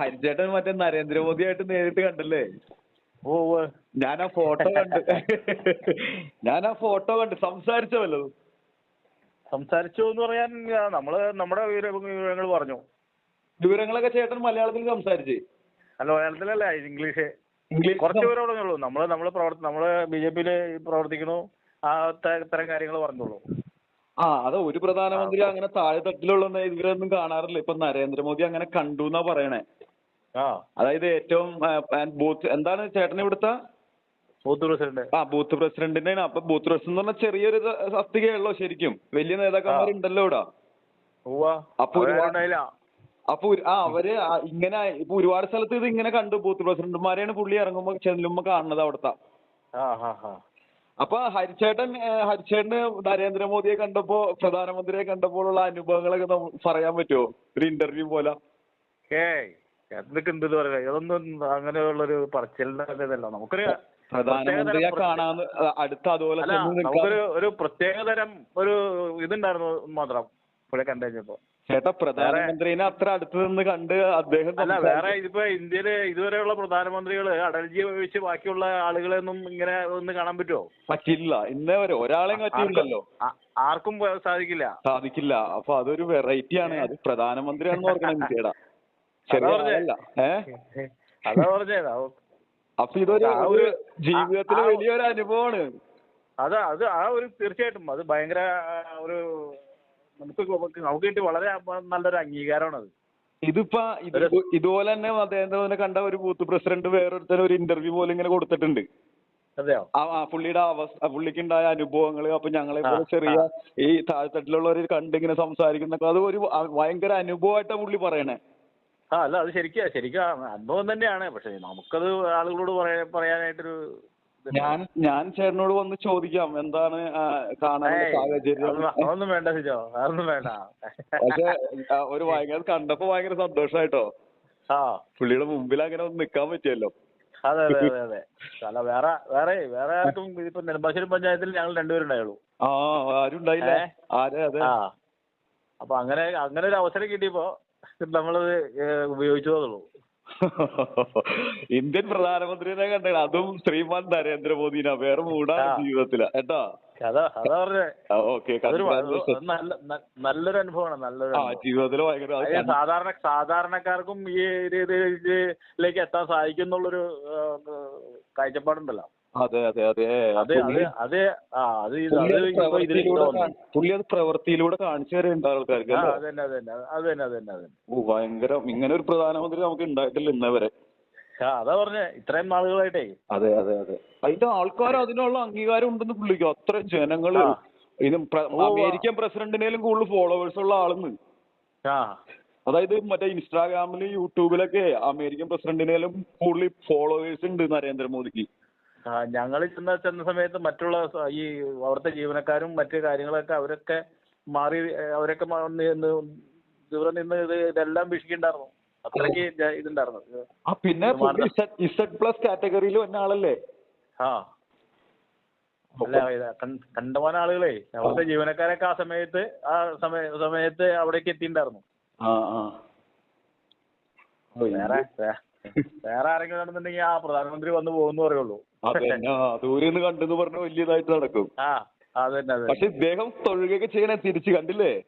ഹരിച്ചേട്ടൻ മറ്റേ നരേന്ദ്രമോദിയായിട്ട് നേരിട്ട് കണ്ടല്ലേ? ഓ ഞാൻ ആ ഫോട്ടോ കണ്ട്. ഞാൻ ആ ഫോട്ടോ കണ്ട്. സംസാരിച്ചോ വല്ലതും സംസാരിച്ചു എന്ന് പറയാൻ നമ്മൾ നമ്മുടെ വിവരങ്ങൾ പറഞ്ഞു. വിവരങ്ങളൊക്കെ ചേട്ടൻ മലയാളത്തിൽ സംസാരിച്ചേ. അല്ല മലയാളത്തിലല്ല? ഇംഗ്ലീഷ്. ഇംഗ്ലീഷ് കുറച്ച് പേര് പറഞ്ഞോളൂ നമ്മൾ നമ്മൾ പ്രവർത്തി നമ്മൾ ബി ജെ പിയിൽ പ്രവർത്തിക്കണു ആ ഇത്തരം കാര്യങ്ങൾ പറഞ്ഞോളൂ. ആ അത് ഒരു പ്രധാനമന്ത്രി അങ്ങനെ താഴെ തട്ടിലുള്ള ഇവരൊന്നും കാണാറില്ല. ഇപ്പൊ നരേന്ദ്രമോദി അങ്ങനെ കണ്ടു എന്നാ പറയണേ. ആ. അതായത് ഏറ്റവും ബൂത്ത് എന്താണ് ചേട്ടൻ ഇവിടുത്തെ? Booth president. ആ ബൂത്ത് പ്രസിഡന്റിന്റെ അപ്പൊ ബൂത്ത് പ്രസിഡന്റ് എന്ന് പറഞ്ഞാൽ ചെറിയൊരു തസ്തികയുള്ളൂ ശരിക്കും. വലിയ നേതാക്കന്മാരുണ്ടല്ലോ ഇവിടെ. അപ്പൊ അപ്പൊ ആ അവർ ഇങ്ങനെ ഇപ്പൊ ഒരുപാട് സ്ഥലത്ത് ഇത് ഇങ്ങനെ കണ്ടു. ബൂത്ത് പ്രസിഡന്റുമാരെയാണ് പുള്ളി ഇറങ്ങുമ്പോ ചെല്ലുമ്പോ കാണുന്നത് അവിടുത്തെ. അപ്പൊ ഹരിച്ചേട്ടൻ ഹരിച്ചേട്ടന് നരേന്ദ്രമോദിയെ കണ്ടപ്പോ പ്രധാനമന്ത്രിയെ കണ്ടപ്പോഴുള്ള അനുഭവങ്ങളൊക്കെ പറയാൻ പറ്റുമോ ഒരു ഇന്റർവ്യൂ പോലെ. ഏയ് എന്തൊക്കെ ഉണ്ട് എന്ന് പറയാ? ഇതൊന്നും അങ്ങനെയുള്ളൊരു പറച്ചിലിന്റെ ഇതല്ല നമുക്കൊരു പ്രധാനമന്ത്രിയെ ആ, അടുത്ത അതുപോലെ നമുക്കൊരു ഒരു പ്രത്യേകതരം ഒരു ഇതുണ്ടായിരുന്നു മാത്രം പുള്ളിയെ കണ്ടു കഴിഞ്ഞപ്പോ. ചേട്ടാ പ്രധാനമന്ത്രിനെ അത്ര അടുത്ത് നിന്ന് കണ്ട് അദ്ദേഹം അല്ല. വേറെ ഇതിപ്പോ ഇന്ത്യയിൽ ഇതുവരെയുള്ള പ്രധാനമന്ത്രികൾ അടൽജി ഒഴിച്ച് ബാക്കിയുള്ള ആളുകളെയൊന്നും ഇങ്ങനെ ഒന്ന് കാണാൻ പറ്റുമോ പറ്റില്ല. ഇന്നേ വരെ ഒരാളെയും പറ്റിയില്ലല്ലോ. ആർക്കും സാധിക്കില്ല. സാധിക്കില്ല. അപ്പൊ അതൊരു വെറൈറ്റി ആണ് അത് പ്രധാനമന്ത്രിയാണെന്ന് ഓർക്കണം ഇന്ത്യയുടെ. ചെറിയ അതാ പറഞ്ഞെ. അപ്പൊ ഇതൊരു ഒരു ജീവിതത്തിലെ വലിയൊരു അനുഭവമാണ്. അതാ അത് ആ ഒരു തീർച്ചയായിട്ടും അത് ഭയങ്കര ഒരു നമുക്ക് നമുക്ക് കിട്ടി വളരെ നല്ലൊരു അംഗീകാരമാണ് അത്. ഇതിപ്പോ ഇത് ഇതുപോലെ തന്നെ അദ്ദേഹത്തെ കണ്ട ഒരു ബൂത്ത് പ്രസിഡന്റ് വേറൊരുത്തർ ഒരു ഇന്റർവ്യൂ പോലെ ഇങ്ങനെ കൊടുത്തിട്ടുണ്ട്. അതെയോ? ആ ആ പുള്ളിയുടെ അവസ്ഥ പുള്ളിക്ക് ഉണ്ടായ അനുഭവങ്ങൾ അപ്പൊ ഞങ്ങളെ പോലെ ചെറിയ ഈ താഴ്ത്തട്ടിലുള്ളവർ കണ്ട് ഇങ്ങനെ സംസാരിക്കുന്നൊക്കെ അത് ഒരു ഭയങ്കര അനുഭവമായിട്ടാ പുള്ളി പറയണേ. ആ അല്ല അത് ശരിക്കാ ശരിക്കും അനുഭവം തന്നെയാണ്. പക്ഷെ നമുക്കത് ആളുകളോട് പറയാൻ പറയാനായിട്ടൊരു ഒരു ഞാൻ ഞാൻ ചേട്ടനോട് വന്ന് ചോദിക്കാം എന്താണ് കാണാൻ കാണാനുള്ള സാഹചര്യം? അതൊന്നും വേണ്ട സിജോ. അതൊന്നും വേണ്ട. പക്ഷെ ഒരു ഭയങ്കര കണ്ടപ്പോ ഭയങ്കര സന്തോഷായിട്ടോ? ആ. പുള്ളിയുടെ മുമ്പിൽ അങ്ങനെ ഒന്ന് നിക്കാൻ പറ്റിയല്ലോ. അതെ അതെ അതെ അതെ. അല്ല വേറെ വേറെ വേറെ ആർക്കും ഇപ്പൊ നെടുമ്പാശ്ശേരി പഞ്ചായത്തിൽ ഞങ്ങൾ രണ്ടുപേരുണ്ടായുള്ളൂ ആ ആരും ഉണ്ടായില്ലേ അതെ. ആ. അപ്പൊ അങ്ങനെ അങ്ങനെ ഒരു അവസരം കിട്ടിയപ്പോ നമ്മളത് ഉപയോഗിച്ചതേ ഇന്ത്യൻ പ്രധാനമന്ത്രിനെ കണ്ടേ അതും ശ്രീമാൻ നരേന്ദ്രമോദിനാ. വേറെ മൂടാണ് ആ. ജീവിതത്തില. കേട്ടോ? നല്ലൊരു അനുഭവമാണ് നല്ലൊരു ഭയങ്കര സാധാരണ സാധാരണക്കാർക്കും ഈ രീതിയിലേക്ക് എത്താൻ സാധിക്കും എന്നുള്ളൊരു കാഴ്ചപ്പാടുണ്ടല്ലോ. അതെ അതെ അതെ. അതെ അതെ പുള്ളി- അത് ആ പുള്ളി പ്രവൃത്തിയിലൂടെ കാണിച്ചു തരുന്നുണ്ട് ആൾക്കാർക്ക് ഓ ഭയങ്കര ഇങ്ങനെ ഒരു പ്രധാനമന്ത്രി നമുക്ക് ഉണ്ടായിട്ടില്ല ഇന്നേ വരെ. അതാ പറഞ്ഞ ഇത്രയും നാളുകളായിട്ടേ. അതെ അതെ അതെ. അതിന്റെ ആൾക്കാർ അതിനുള്ള അംഗീകാരം ഉണ്ടെന്ന് പുള്ളിക്ക്? അത്ര ജനങ്ങൾ ഇത് അമേരിക്കൻ പ്രസിഡന്റിനേലും കൂടുതൽ ഫോളോവേഴ്സ് ഉള്ള ആളെന്ന്. അതായത് മറ്റേ ഇൻസ്റ്റാഗ്രാമിലും യൂട്യൂബിലൊക്കെ അമേരിക്കൻ പ്രസിഡന്റിനേലും കൂടുതൽ ഫോളോവേഴ്സ് ഉണ്ട് നരേന്ദ്രമോദിക്ക്. ആ ഞങ്ങൾ ചെന്ന ചെന്ന സമയത്ത് മറ്റുള്ള ഈ അവിടുത്തെ ജീവനക്കാരും മറ്റു കാര്യങ്ങളൊക്കെ അവരൊക്കെ മാറി അവരൊക്കെ നിന്ന് ദൂരെ നിന്ന് ഇത് ഇതെല്ലാം വീക്ഷിക്കുന്നുണ്ടായിരുന്നു അത്രയ്ക്ക് ഇതുണ്ടായിരുന്നു. ആ പിന്നെ ഇസഡ് പ്ലസ് കാറ്റഗറിയിൽ വന്ന ആളല്ലേ? ആ. അല്ല കണ്ടമാനം ആളുകളെ അവിടുത്തെ ജീവനക്കാരൊക്കെ ആ സമയത്ത് ആ സമയ സമയത്ത് അവിടേക്ക് എത്തിയിട്ടുണ്ടായിരുന്നു വേറെ. വേറെ ആരെങ്കിലും ആണെന്നുണ്ടെങ്കിൽ ആ പ്രധാനമന്ത്രി വന്നു പോകുന്നു പറയുള്ളൂ. ദൂരെ നിന്ന് കണ്ടെന്ന് പറഞ്ഞ വലിയതായിട്ട് നടക്കും. ആ അതെ പക്ഷെ ഇദ്ദേഹം തൊഴുകയൊക്കെ ചെയ്യണേ തിരിച്ച് കണ്ടില്ലേ.